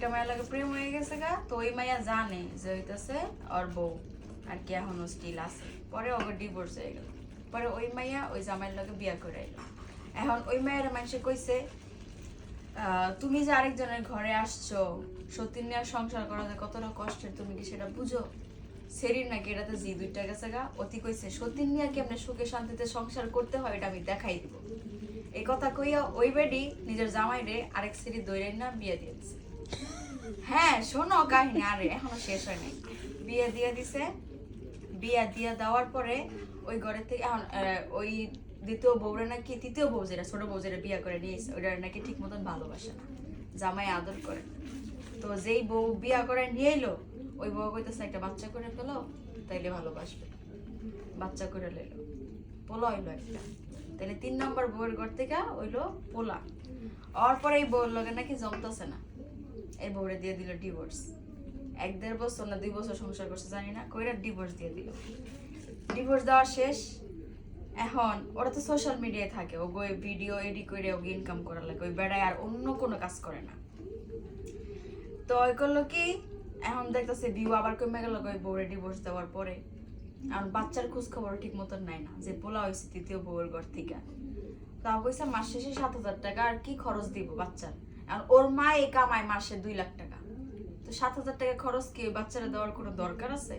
আরেকটা মায়ের লাগে প্রেম হয়ে গেছে গা, তো ওই মাইয়া জানে যে হইতেছে ওর বউ। আর কি এখনও স্টিল আছে। পরে ওকে ডিভোর্স হয়ে গেল। পরে ওই মাইয়া ওই জামাইয়ের লগে বিয়া করে এলো এখন ওই মায়ের মানুষে কইছে তুমি যে আরেকজনের ঘরে আসছো, সতীন নিয়ে সংসার করা যে কতটা কষ্টের, তুমি কি সেটা বুঝো? সেরির নাকি এটাতে জি দুইটা গেছে গা। অতি কইছে, সতীন নিয়ে কেমনে সুখে শান্তিতে সংসার করতে হয় এটা আমি দেখাই দিব। এই কথা কইয়া ওই বেডি নিজের জামাইরে আরেক সিরি দৈরাই না বিয়ে দিয়ে দিছে। হ্যাঁ শোনো কাহিনী, আরে এখনও শেষ হয় নাই। বিয়ে দিয়ে দিছে। বিয়ে দিয়ে দেওয়ার পরে ওই ঘরের থেকে এখন ওই দ্বিতীয় বউরে নাকি তৃতীয় বউ যেটা, ছোট বউ যেটা বিয়ে করে নিয়েছে ওটা নাকি ঠিক মতন ভালোবাসে না, জামাই আদর করে। তো যেই বউ বিয়া করে নিয়ে এলো ওই বউ কইতেছে, একটা বাচ্চা করে ফেলো, তাইলে ভালোবাসবে। বাচ্চা করে লইলো। পোলা হইল একটা। তাহলে তিন নম্বর বউয়ের ঘর থেকে হইল পোলা। আর পরে এই বউয়ের লগে নাকি জমতেছে না। এই বউরে দিয়ে দিল ডিভোর্স এক দেড় বছর না দুই বছর সংসার করছে, জানি না, কইরা ডিভোর্স দিয়ে দিল। ডিভোর্স দেওয়া শেষ। এখন ওরা তো সোশ্যাল মিডিয়ায় থাকে ও বই ভিডিও এডি করে ওকে ইনকাম করার লাগে, ওই বেড়ায় আর অন্য কোনো কাজ করে না। তো ওই করল কি, এখন দেখতেছে ভিউ আবার কমে গেল ওই বউরে ডিভোর্স দেওয়ার পরে। এখন বাচ্চার খোঁজ খবর ঠিক মতন নাই না, যে পোলা হয়েছে তৃতীয় বউয়ের ঘর থেকে। তা কইছে মাস শেষে সাত হাজার টাকা, আর কি খরচ দিব বাচ্চার? এখন ওর মা এই কামায় মাসে দুই লাখ টাকা। তো সাত হাজার টাকা খরচ কি বাচ্চারা দেওয়ার কোনো দরকার আছে?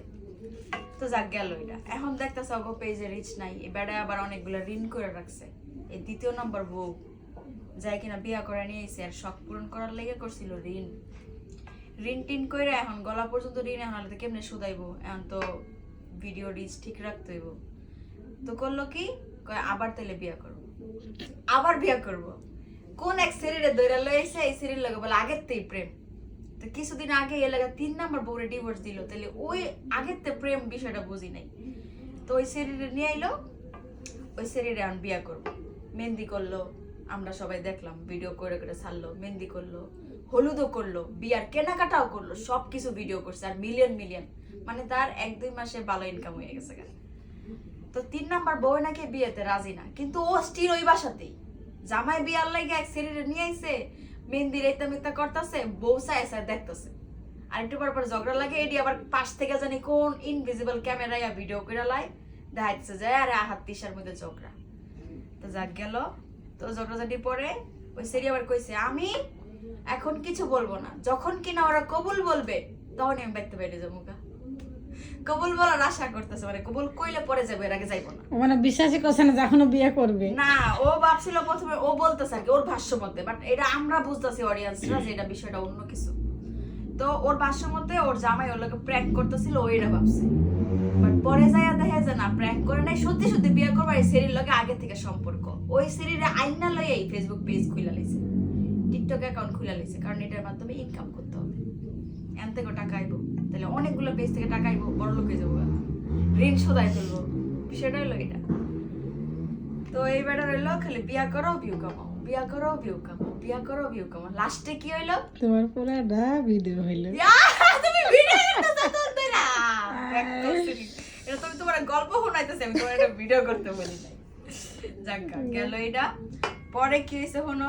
তো যাক, গেল এটা। এখন দেখতেছে অগো পেজে রিচ নাই। এ বেড়ায় আবার অনেকগুলো ঋণ করে রাখছে। এই দ্বিতীয় নম্বর বউ যাই কিনা বিয়া করে নিয়ে এসে আর শখ পূরণ করার লেগে করছিল ঋণ। ঋণ টিন কইরা এখন গলা পর্যন্ত ঋণ এখন আলাদা কেমনে শুধাইবো? এখন তো ভিডিও রিচ ঠিক রাখতে হইব। তো করল কি? আবার তাহলে বিয়া করব। আবার বিয়া করব। কোন এক শরীরে দৈরা লইছে এই শরীর লাগে বলে আগের তেই প্রেম। তো কিছুদিন আগে এ লাগা তিন নাম্বার বউরে ডিভোর্স দিল তাহলে ওই আগের তে প্রেম বিষয়টা বুঝি নাই। তো ওই শরীরে নিয়ে আইলো, ওই শরীরে এখন বিয়া করব। মেহেন্দি করল, আমরা সবাই দেখলাম ভিডিও করে করে ছাড়লো, মেহেন্দি করল, হলুদও করল, বিয়ার কেনাকাটাও করল সব কিছু ভিডিও করছে, আর মিলিয়ন মিলিয়ন মানে তার এক, দুই মাসে ভালো ইনকাম হয়ে গেছে তো তিন নাম্বার বউ নাকি বিয়েতে রাজি না, কিন্তু ও স্টিল ওই বাসাতেই। জামাই বিয়ার লাগে এক শরীরে নিয়ে আইছে মেহেন্দি রেতা মিতা করতেছে, বউ সায় দেখতেছে। আর একটু পর পর ঝগড়া লাগে এটি আবার পাশ থেকে জানি কোন ইনভিজিবল ক্যামেরায় ভিডিও করে লাই, দেখাইতেছে যে, আরে হাত তিসার মধ্যে ঝগড়া। তো যাক গেল। তো ঝগড়াঝাটি পরে ওই সেরি আবার কইছে, আমি এখন কিছু বলব না। যখন কিনা ওরা কবুল বলবে তখন আমি বাইতে বাইরে যাব গা। কবুল বলার আশা করতেছে মানে কবুল কইলে পরে যাবে এর আগে যাইবো না। মানে বিশ্বাসই করছে না যে এখনও বিয়ে করবে। না ও ভাবছিল প্রথমে ও বলতেছে আর কি ওর ভাষ্য মতে বাট এটা আমরা বুঝতেছি অডিয়েন্সরা যে এটা বিষয়টা অন্য কিছু। তো ওর ভাষ্য মতে ওর জামাই ওর লোকে প্র্যাঙ্ক করতেছিল ও এটা ভাবছে। বাট পরে যাইয়া দেখে যে না প্র্যাঙ্ক করে নাই সত্যি সত্যি বিয়ে করবার এই সেরির লগে আগে থেকে সম্পর্ক। ওই সেরির আইনা লয়ে এই ফেসবুক পেজ খুলে লাইছে। টিকটক অ্যাকাউন্ট খুলে লাইছে কারণ এটার মাধ্যমে ইনকাম করতে হবে। এন থেকে টাকা আইবো। তাহলে অনেকগুলো পেজ থেকে টাকা আইবো বড় লোকে যাব ঋণ শোধাই ফেলব। বিষয়টা হলো এটা। তো এই বেটা রইল খালি বিয়া করো ভিউ কামাও বিয়া করো ভিউ কামাও বিয়া করো ভিউ কামাও লাস্টে কি হইল? তোমার পুরো ডা ভিডিও হইল। তুমি ভিডিও করতেছো তো তোরা। এটা তুমি তোমার গল্প শোনাইতেছি আমি তোমার একটা ভিডিও করতে বলি নাই। যাক গেল এটা পরে কি হয়েছে হলো